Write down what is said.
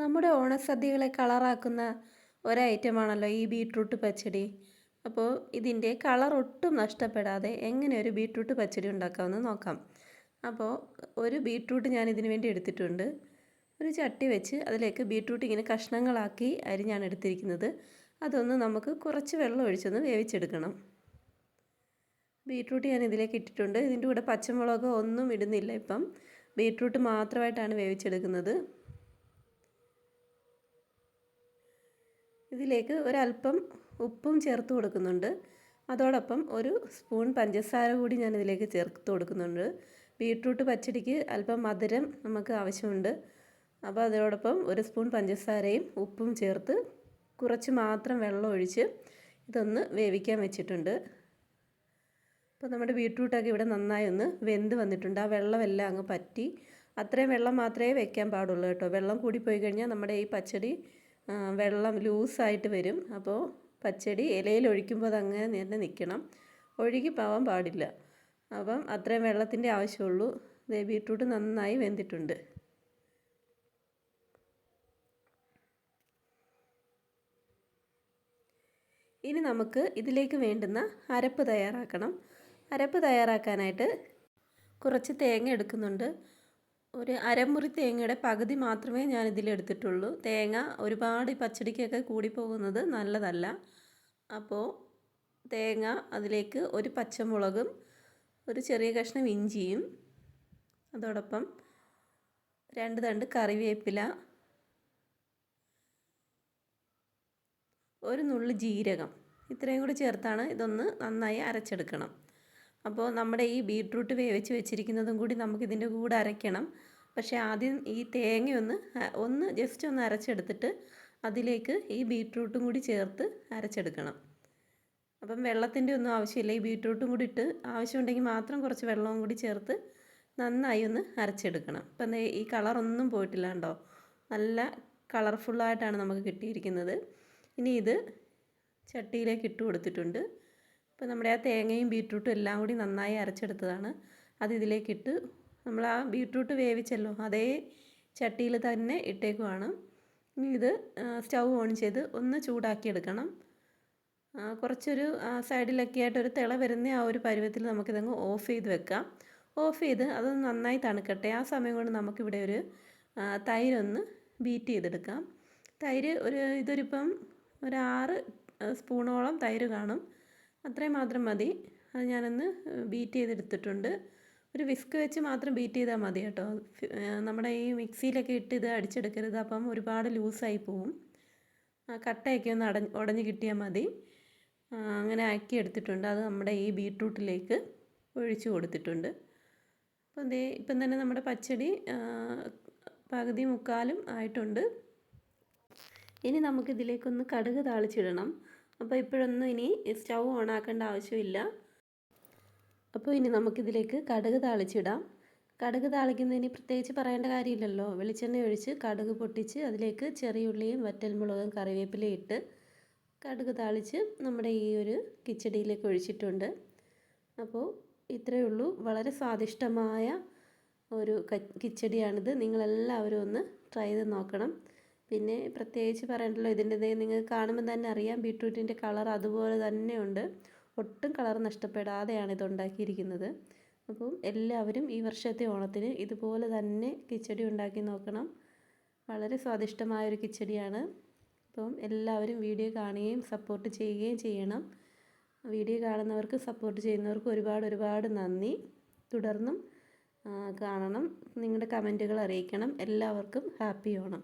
നമ്മുടെ ഓണസദ്യകളെ കളറാക്കുന്ന ഒരൈറ്റമാണല്ലോ ഈ ബീട്രൂട്ട് പച്ചടി. അപ്പോൾ ഇതിന്റെ കളർ ഒട്ടും നഷ്ടപ്പെടാതെ എങ്ങനെ ഒരു ബീട്രൂട്ട് പച്ചടി ഉണ്ടാക്കാമെന്ന് നോക്കാം. അപ്പോൾ ഒരു ബീട്രൂട്ട് ഞാൻ ഇതിനു വേണ്ടി എടുത്തിട്ടുണ്ട്. ഒരു ചട്ടി വെച്ച് അതിലേക്ക് ബീട്രൂട്ട് ഇങ്ങനെ കഷ്ണങ്ങളാക്കി അരിഞ്ഞാണ് എടുത്തിരിക്കുന്നത്. അതൊന്ന് നമുക്ക് കുറച്ച് വെള്ളം ഒഴിച്ചൊന്ന് വേവിച്ചെടുക്കണം. ബീട്രൂട്ട് ഞാൻ ഇതിലേക്ക് ഇട്ടിട്ടുണ്ട്. ഇതിന്റെ കൂടെ പച്ചമുളക് ഒന്നും ഇടുന്നില്ല ഇപ്പം. ബീട്രൂട്ട് മാത്രമായിട്ടാണ് വേവിച്ചെടുക്കുന്നത്. ഇതിലേക്ക് ഒരല്പം ഉപ്പും ചേർത്ത് കൊടുക്കുന്നുണ്ട്. അതോടൊപ്പം ഒരു സ്പൂൺ പഞ്ചസാര കൂടി ഞാൻ ഇതിലേക്ക് ചേർത്ത് കൊടുക്കുന്നുണ്ട്. ബീട്രൂട്ട് പച്ചടിക്ക് അല്പം മധുരം നമുക്ക് ആവശ്യമുണ്ട്. അപ്പോൾ അതിനോടൊപ്പം ഒരു സ്പൂൺ പഞ്ചസാരയും ഉപ്പും ചേർത്ത് കുറച്ച് മാത്രം വെള്ളം ഒഴിച്ച് ഇതൊന്ന് വേവിക്കാൻ വെച്ചിട്ടുണ്ട്. അപ്പോൾ നമ്മുടെ ബീട്രൂട്ടൊക്കെ ഇവിടെ നന്നായി ഒന്ന് വെന്ത് വന്നിട്ടുണ്ട്. ആ വെള്ളമെല്ലാം അങ്ങ് പറ്റി. അത്രയും വെള്ളം മാത്രമേ വെക്കാൻ പാടുള്ളൂ കേട്ടോ. വെള്ളം കൂടിപ്പോയി കഴിഞ്ഞാൽ നമ്മുടെ ഈ പച്ചടി വെള്ളം ലൂസായിട്ട് വരും. അപ്പോൾ പച്ചടി ഇലയിൽ ഒഴിക്കുമ്പോൾ അത് അങ്ങനെ തന്നെ നിൽക്കണം. ഒഴുകി പോവാൻ പാടില്ല. അപ്പം അത്രയും വെള്ളത്തിന്റെ ആവശ്യമുള്ളൂ. ബീട്രൂട്ട് നന്നായി വെന്തിട്ടുണ്ട്. ഇനി നമുക്ക് ഇതിലേക്ക് വേണ്ടുന്ന അരപ്പ് തയ്യാറാക്കണം. അരപ്പ് തയ്യാറാക്കാനായിട്ട് കുറച്ച് തേങ്ങ എടുക്കുന്നുണ്ട്. ഒരു അരമുറി തേങ്ങയുടെ പകുതി മാത്രമേ ഞാൻ ഇതിലെടുത്തിട്ടുള്ളൂ തേങ്ങ ഒരുപാട് പച്ചടിക്കൊക്കെ കൂടി പോകുന്നത് നല്ലതല്ല. അപ്പോൾ തേങ്ങ അതിലേക്ക് ഒരു പച്ചമുളകും ഒരു ചെറിയ കഷ്ണം ഇഞ്ചിയും അതോടൊപ്പം രണ്ട് തണ്ട് കറിവേപ്പില ഒരു നുള്ളു ജീരകം ഇത്രയും കൂടി ചേർത്താണ് ഇതൊന്ന് നന്നായി അരച്ചെടുക്കണം. അപ്പോൾ നമ്മുടെ ഈ ബീട്രൂട്ട് വേവിച്ച് വെച്ചിരിക്കുന്നതും കൂടി നമുക്കിതിന്റെ കൂടെ അരയ്ക്കണം. പക്ഷേ ആദ്യം ഈ തേങ്ങയൊന്ന് ഒന്ന് ജസ്റ്റ് ഒന്ന് അരച്ചെടുത്തിട്ട് അതിലേക്ക് ഈ ബീട്രൂട്ടും കൂടി ചേർത്ത് അരച്ചെടുക്കണം. അപ്പം വെള്ളത്തിന്റെ ഒന്നും ആവശ്യമില്ല. ഈ ബീട്രൂട്ടും കൂടി ഇട്ട് ആവശ്യമുണ്ടെങ്കിൽ മാത്രം കുറച്ച് വെള്ളവും കൂടി ചേർത്ത് നന്നായി ഒന്ന് അരച്ചെടുക്കണം. അപ്പം ഈ കളറൊന്നും പോയിട്ടില്ല കണ്ടോ? നല്ല കളർഫുള്ളായിട്ടാണ് നമുക്ക് കിട്ടിയിരിക്കുന്നത്. ഇനി ഇത് ചട്ടിയിലേക്ക് ഇട്ട് കൊടുത്തിട്ടുണ്ട്. അപ്പോൾ നമ്മുടെ ആ തേങ്ങയും ബീട്രൂട്ടും എല്ലാം കൂടി നന്നായി അരച്ചെടുത്തതാണ്. അത് ഇതിലേക്കിട്ട് നമ്മൾ ആ ബീട്രൂട്ട് വേവിച്ചല്ലോ അതേ ചട്ടിയിൽ തന്നെ ഇട്ടേക്കുവാണ്. ഇനി ഇത് സ്റ്റൗ ഓൺ ചെയ്ത് ഒന്ന് ചൂടാക്കിയെടുക്കണം. കുറച്ചൊരു സൈഡിലൊക്കെ ആയിട്ട് ഒരു തിള വരുന്ന ആ ഒരു പരുവത്തിൽ നമുക്കിതങ്ങ് ഓഫ് ചെയ്ത് വെക്കാം. ഓഫ് ചെയ്ത് അതൊന്ന് നന്നായി തണുക്കട്ടെ. ആ സമയം കൊണ്ട് നമുക്കിവിടെ ഒരു തൈരൊന്ന് ബീറ്റ് ചെയ്തെടുക്കാം. തൈര് ഒരു ഇതൊരിപ്പം ഒരു ആറ് സ്പൂണോളം തൈര് കാണും. അത്രയും മാത്രം മതി. അത് ഞാനൊന്ന് ബീറ്റ് ചെയ്തെടുത്തിട്ടുണ്ട്. ഒരു വിസ്ക് വെച്ച് മാത്രം ബീറ്റ് ചെയ്താൽ മതി കേട്ടോ. നമ്മുടെ ഈ മിക്സിയിലൊക്കെ ഇട്ട് ഇത് അടിച്ചെടുക്കരുത്. അപ്പം ഒരുപാട് ലൂസായി പോവും. കട്ടയൊക്കെ ഒന്ന് അടഞ്ഞ് ഉടഞ്ഞ് കിട്ടിയാൽ മതി. അങ്ങനെ ആക്കി എടുത്തിട്ടുണ്ട്. അത് നമ്മുടെ ഈ ബീട്രൂട്ടിലേക്ക് ഒഴിച്ചു കൊടുത്തിട്ടുണ്ട്. അപ്പം ദേ ഇപ്പം തന്നെ നമ്മുടെ പച്ചടി പകുതി മുക്കാലും ആയിട്ടുണ്ട്. ഇനി നമുക്കിതിലേക്കൊന്ന് കടുക് താളിച്ചിടണം. അപ്പോൾ ഇപ്പോഴൊന്നും ഇനി സ്റ്റൗ ഓൺ ആക്കേണ്ട ആവശ്യമില്ല. അപ്പോൾ ഇനി നമുക്കിതിലേക്ക് കടുക് താളിച്ചിടാം. കടുക് താളിക്കുന്നതിന് പ്രത്യേകിച്ച് പറയേണ്ട കാര്യമില്ലല്ലോ. വെളിച്ചെണ്ണ ഒഴിച്ച് കടുക് പൊട്ടിച്ച് അതിലേക്ക് ചെറിയ ഉള്ളിയും വറ്റൽമുളകും കറിവേപ്പിലയും ഇട്ട് കടുക് താളിച്ച് നമ്മുടെ ഈ ഒരു കിച്ചടിയിലേക്ക് ഒഴിച്ചിട്ടുണ്ട്. അപ്പോൾ ഇത്രയേ ഉള്ളൂ. വളരെ സ്വാദിഷ്ടമായ ഒരു കിച്ചടിയാണിത്. നിങ്ങളെല്ലാവരും ഒന്ന് ട്രൈ ചെയ്ത് നോക്കണം. പിന്നെ പ്രത്യേകിച്ച് പറയണ്ടല്ലോ ഇതിന്റെ നിങ്ങൾ കാണുമ്പോൾ തന്നെ അറിയാം ബീട്രൂട്ടിന്റെ കളർ അതുപോലെ തന്നെയുണ്ട്. ഒട്ടും കളർ നഷ്ടപ്പെടാതെയാണ് ഇത് ഉണ്ടാക്കിയിരിക്കുന്നത്. അപ്പം എല്ലാവരും ഈ വർഷത്തെ ഓണത്തിന് ഇതുപോലെ തന്നെ കിച്ചടി ഉണ്ടാക്കി നോക്കണം. വളരെ സ്വാദിഷ്ടമായൊരു കിച്ചടിയാണ്. അപ്പം എല്ലാവരും വീഡിയോ കാണുകയും സപ്പോർട്ട് ചെയ്യുകയും ചെയ്യണം. വീഡിയോ കാണുന്നവർക്ക് സപ്പോർട്ട് ചെയ്യുന്നവർക്ക് ഒരുപാട് ഒരുപാട് നന്ദി. തുടർന്നും കാണണം. നിങ്ങളുടെ കമന്റുകൾ അറിയിക്കണം. എല്ലാവർക്കും ഹാപ്പി ഓണം.